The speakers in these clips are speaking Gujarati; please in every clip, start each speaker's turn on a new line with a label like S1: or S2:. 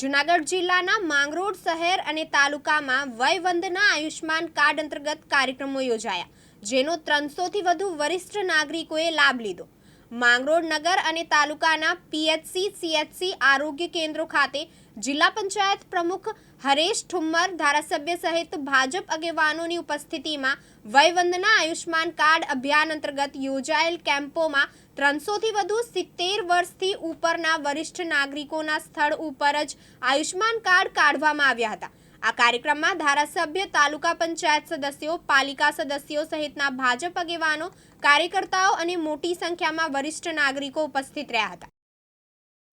S1: જુનાગઢ જિલ્લાના માંગરોળ શહેર અને તાલુકામાં વયવંદના આયુષ્માન કાર્ડ અંતર્ગત કાર્યક્રમો યોજાયા, જેનો ત્રણસોથી વધુ વરિષ્ઠ નાગરિકોએ લાભ લીધો. માંગરોળ નગર અને તાલુકાના પીએચસી, સીએચસી આરોગ્ય કેન્દ્રો ખાતે જિલ્લા પંચાયત પ્રમુખ હરેશ ઠુમ્મર ધારાસભ્ય સહિત ભાજપ આગેવાનોની ઉપસ્થિતિમાં વયવંદના આયુષ્માન કાર્ડ અભિયાન અંતર્ગત યોજાયેલ કેમ્પોમાં ત્રણસોથી વધુ સિત્તેર વર્ષથી ઉપરના વરિષ્ઠ નાગરિકોના સ્થળ ઉપર જ આયુષ્માન કાર્ડ કાઢવામાં આવ્યા હતા. આ કાર્યક્રમમાં ધારાસભ્ય, તાલુકા પંચાયત સદસ્યો, પાલિકા સદસ્યો સહિતના ભાજપ આગેવાનો, કાર્યકર્તાઓ અને મોટી સંખ્યામાં વરિષ્ઠ નાગરિકો ઉપસ્થિત રહ્યા હતા.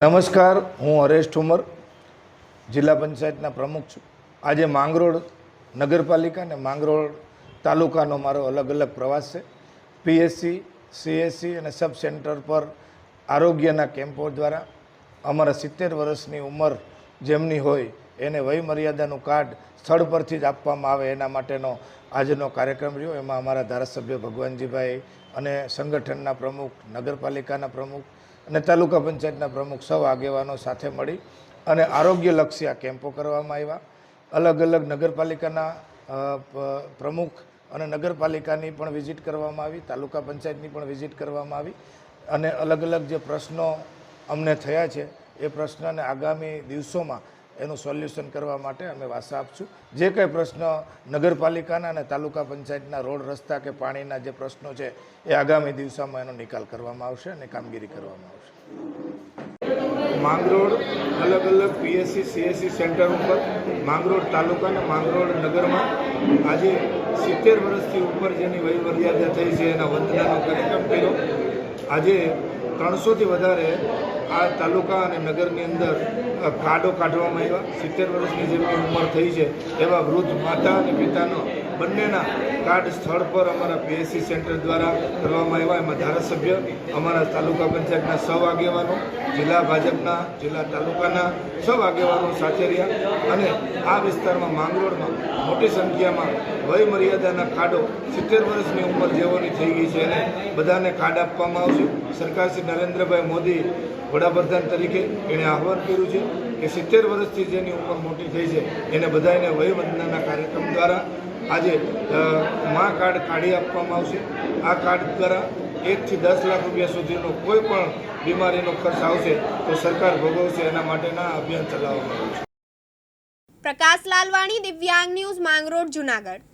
S2: નમસ્કાર, હું હરેશ ઠુમર જિલ્લા પંચાયતના પ્રમુખ છું. આજે માંગરોળ નગરપાલિકા અને માંગરોળ તાલુકાનો મારો અલગ અલગ પ્રવાસ છે. પીએસસી સીએસસી અને સબ સેન્ટર પર આરોગ્યના કેમ્પો દ્વારા અમારા સિત્તેર વર્ષની ઉંમર જેમની હોય એને વયમર્યાદાનું કાર્ડ સ્થળ પરથી જ આપવામાં આવે એના માટેનો આજનો કાર્યક્રમ રહ્યો. એમાં અમારા ધારાસભ્ય ભગવાનજીભાઈ અને સંગઠનના પ્રમુખ, નગરપાલિકાના પ્રમુખ અને તાલુકા પંચાયતના પ્રમુખ સૌ આગેવાનો સાથે મળી અને આરોગ્યલક્ષી આ કેમ્પો કરવામાં આવ્યા. અલગ અલગ નગરપાલિકાના પ્રમુખ અને નગરપાલિકાની પણ વિઝિટ કરવામાં આવી, તાલુકા પંચાયતની પણ વિઝિટ કરવામાં આવી અને અલગ અલગ જે પ્રશ્નો અમને થયા છે, એ પ્રશ્નને આગામી દિવસોમાં એનું સોલ્યુશન કરવા માટે અમે વાસા આપશું. જે કંઈ પ્રશ્ન નગરપાલિકાના અને તાલુકા પંચાયતના રોડ, રસ્તા કે પાણીના જે પ્રશ્નો છે, એ આગામી દિવસોમાં એનો નિકાલ કરવામાં આવશે અને કામગીરી કરવામાં આવશે. માંગરોળ, અલગ અલગ પીએસસી સીએસસી સેન્ટર ઉપર, માંગરોળ તાલુકા અને માંગરોળ નગરમાં આજે સિત્તેર વર્ષથી ઉપર જેની વયમર્યાદા થઈ છે એના વંદનાનો કાર્યક્રમ કર્યો. આજે ત્રણસોથી વધારે આ તાલુકા અને નગરની અંદર કાર્ડો કાઢવામાં આવ્યા. સિત્તેર વર્ષની જેમની ઉંમર થઈ છે એવા વૃદ્ધ માતા અને પિતાનો બંનેના કાર્ડ સ્થળ પર અમારા પીએસસી સેન્ટર દ્વારા કરવામાં આવ્યા. એમાં ધારાસભ્ય અમારા તાલુકા પંચાયતના સૌ આગેવાનો, જિલ્લા ભાજપના, જિલ્લા તાલુકાના સૌ આગેવાનો સાથે રહ્યા અને આ વિસ્તારમાં માંગરોળમાં મોટી સંખ્યામાં વય મર્યાદાના કાર્ડો સિત્તેર વર્ષની ઉંમર જેઓની થઈ ગઈ છે. એને બધાને કાર્ડ આપવામાં આવશે. સરકાર શ્રી નરેન્દ્રભાઈ મોદી વડાપ્રધાન તરીકે એણે આહવાન કર્યું છે કે સિત્તેર વર્ષથી જેની ઉંમર મોટી થઈ છે, એને બધાને વયવંદનાના કાર્યક્રમ દ્વારા આજે માં કાર્ડ કાઢી આપવામાં આવશે. આ કાર્ડ દ્વારા એકથી દસ લાખ રૂપિયા સુધીનો કોઈ પણ બીમારીનો ખર્ચ આવશે તો સરકાર ભોગવશે એના માટેના અભિયાન ચલાવવામાં આવશે
S1: પ્રકાશ લાલવાણી, દિવ્યાંગ ન્યૂઝ, માંગરોળ, જુનાગઢ.